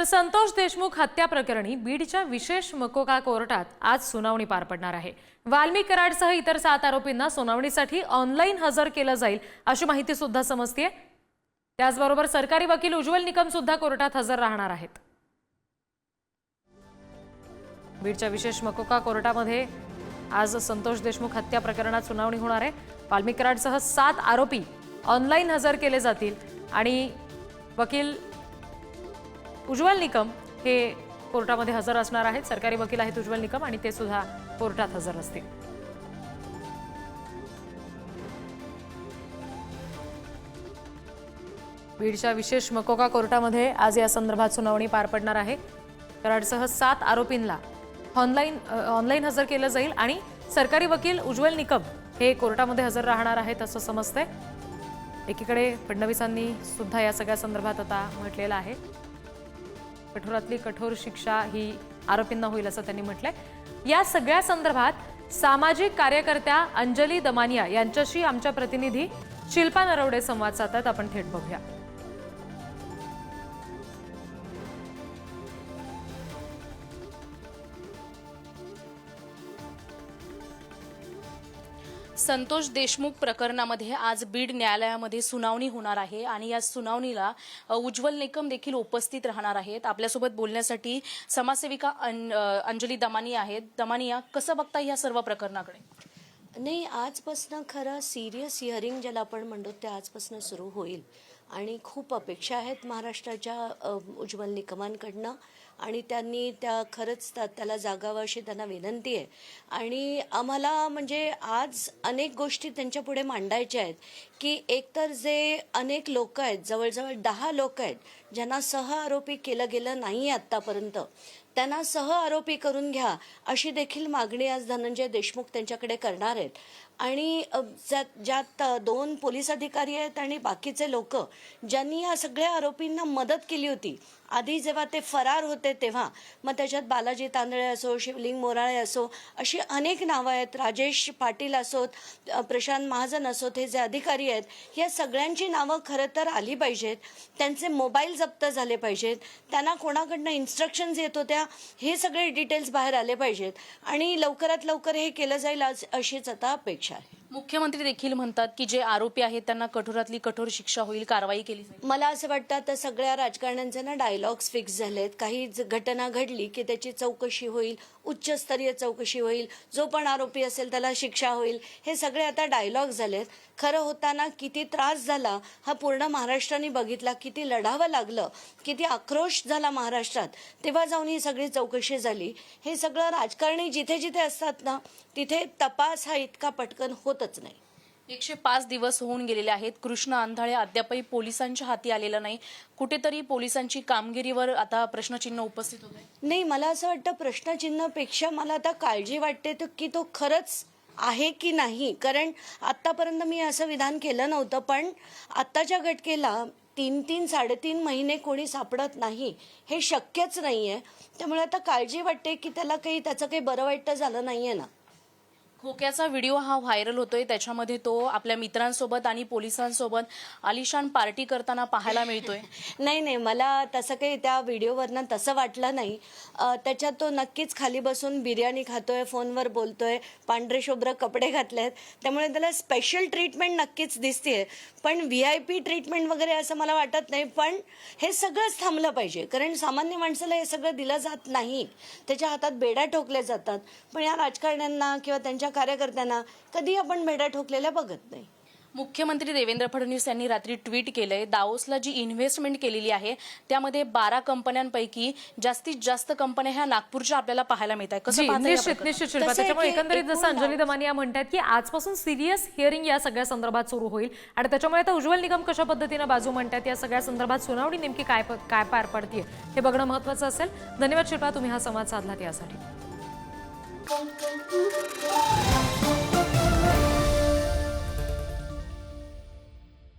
तर संतोष देशमुख हत्या प्रकरणी बीडच्या विशेष मकोका कोर्टात आज सुनावणी पार पडणार आहे. वाल्मी कराडसह इतर सात आरोपींना सुनावणीसाठी ऑनलाईन हजर केलं जाईल अशी माहिती सुद्धा समजतीये. त्याचबरोबर सरकारी वकील उज्ज्वल निकम सुद्धा कोर्टात हजर राहणार आहेत. बीडच्या विशेष मकोका कोर्टामध्ये आज संतोष देशमुख हत्या प्रकरणात सुनावणी होणार आहे. वाल्मी कराडसह सात आरोपी ऑनलाईन हजर केले जातील आणि वकील उज्ज्वल निकम हे कोर्टामध्ये हजर असणार आहेत. सरकारी वकील आहेत उज्ज्वल निकम आणि ते सुद्धा कोर्टात हजर असतील. बीडच्या विशेष मकोका कोर्टामध्ये आज या संदर्भात सुनावणी पार पडणार आहे. कराडसह सात आरोपींना ऑनलाईन ऑनलाईन हजर केलं जाईल आणि सरकारी वकील उज्ज्वल निकम हे कोर्टामध्ये हजर राहणार आहेत असं समजतंय. एकीकडे फडणवीसांनी सुद्धा या सगळ्या संदर्भात आता म्हटलेलं आहे. कठोरातली कठोर शिक्षा ही आरोपींना होईल असं त्यांनी म्हटलंय. या सगळ्या संदर्भात सामाजिक कार्यकर्त्या अंजली दमानिया यांच्याशी आमच्या प्रतिनिधी शिल्पा नरवडे संवाद साधतात आपण थेट बघूया. संतोष देशमुख प्रकरणामध्ये आज बीड न्यायालयामध्ये सुनावणी होणार आहे आणि या सुनावणीला उज्ज्वल निकम देखील उपस्थित राहणार आहेत. आपल्यासोबत बोलण्यासाठी समाजसेविका अं- अंजली दमानी आहेत. दमानिया कसं बघता या सर्व प्रकरणाकडे? नाही आजपासनं खरं सिरियस हिअरिंग ज्याला आपण म्हणतो ते आजपासनं सुरू होईल. आणि खूप अपेक्षा आहेत महाराष्ट्राच्या उज्ज्वल निकमांकडनं. आणि त्यांनी त्या खरंच त्याला जागावं अशी त्यांना विनंती आहे. आणि आम्हाला म्हणजे आज अनेक गोष्टी त्यांच्या पुढे मांडायच्या आहेत की एकतर जे अनेक लोक आहेत जवळजवळ दहा लोक आहेत ज्यांना सह आरोपी केलं गेलं नाही आत्तापर्यंत त्यांना सह आरोपी करून घ्या अशी देखील मागणी आज धनंजय देशमुख त्यांच्याकडे करणार आहेत. आणि ज्यात ज्यात दोन पोलीस अधिकारी आहेत आणि बाकीचे लोक ज्यांनी या सगळ्या आरोपींना मदत केली होती आधी जेव्हा ते फरार होते तेव्हा मग त्याच्यात बालाजी तांदळे असो शिवलिंग मोराळे असो अशी अनेक नावं आहेत. राजेश पाटील असोत प्रशांत महाजन असोत हे जे अधिकारी आहेत या सगळ्यांची नावं खरं तर आली पाहिजेत. त्यांचे मोबाईल जप्त झाले पाहिजेत. त्यांना कोणाकडनं इन्स्ट्रक्शन्स येत होत्या हे सगळे डिटेल्स बाहेर आले पाहिजेत. आणि लवकरात लवकर हे केलं जाईल अशीच आता अपेक्षा आहे. मुख्यमंत्री देखील म्हणतात की जे आरोपी आहेत त्यांना कठोरातली कठोर शिक्षा होईल कारवाई केली जाईल. मला असं वाटतं आता सगळ्या राजकारण्यांचे ना डायलॉग्स फिक्स झालेत. काही ज- घटना घडली की त्याची चौकशी होईल उच्चस्तरीय चौकशी होईल. जो पण आरोपी असेल त्याला शिक्षा होईल. हे सगळे आता डायलॉग झालेत. खरं होताना किती त्रास झाला हा पूर्ण महाराष्ट्राने बघितला. किती लढावं लागलं किती आक्रोश झाला महाराष्ट्रात. तेव्हा जाऊन ही सगळी चौकशी झाली. हे सगळं राजकारणी जिथे जिथे असतात ना तिथे तपास हा इतका पटकन होत होतच नाही. एकशे पाच दिवस होऊन गेलेले आहेत. कृष्ण आंधळे अद्यापही पोलिसांच्या हाती आलेलं नाही. कुठेतरी पोलिसांची कामगिरीवर आता प्रश्नचिन्ह उपस्थित होत आहे. नाही मला असं वाटतं प्रश्नचिन्हापेक्षा मला आता काळजी वाटते तर की तो खरंच आहे की नाही? कारण आत्तापर्यंत मी असं विधान केलं नव्हतं पण आत्ताच्या घटकेला तीन तीन साडेतीन महिने कोणी सापडत नाही हे शक्यच नाही आहे त्यामुळे आता काळजी वाटते की त्याला काही त्याचं काही बरं वाईट झालं नाही आहे ना. खोक्याचा व्हिडिओ हा व्हायरल होतोय. त्याच्यामध्ये तो आपल्या मित्रांसोबत आणि पोलिसांसोबत आलिशान पार्टी करताना पाहायला मिळतोय. नाही नाही. मला तसं काही त्या व्हिडिओवरनं तसं वाटलं नाही. त्याच्यात तो नक्कीच खाली बसून बिर्याणी खातोय फोनवर बोलतोय पांढरे शुभ्र कपडे घातले आहेत त्यामुळे त्याला स्पेशल ट्रीटमेंट नक्कीच दिसते पण व्ही आय पी ट्रीटमेंट वगैरे असं मला वाटत नाही. पण हे सगळंच थांबलं पाहिजे. कारण सामान्य माणसाला हे सगळं दिलं जात नाही. त्याच्या हातात बेड्या ठोकल्या जातात. पण या राजकारण्यांना किंवा त्यांच्या कार्यकर्त्यांना कधी आपण बेड्या ठोकलेल्या बघत नाही. मुख्यमंत्री देवेंद्र फडणवीस यांनी रात्री ट्विट केलंय दाओसला जी इन्व्हेस्टमेंट केलेली आहे त्यामध्ये बारा कंपन्यांपैकी जास्तीत जास्त कंपन्या ह्या नागपूरच्या आपल्याला पाहायला मिळत आहे एकंदरीत जसं अंजली दमानिया म्हणतात की आजपासून सिरियस हिअरिंग या सगळ्या संदर्भात सुरू होईल. आणि त्याच्यामुळे आता उज्ज्वल निगम कशा पद्धतीनं बाजू म्हणतात या सगळ्या संदर्भात सुनावणी नेमकी काय काय पार पडते हे बघणं महत्वाचं असेल. धन्यवाद शिल्पा तुम्ही हा संवाद साधलात यासाठी. Thank you.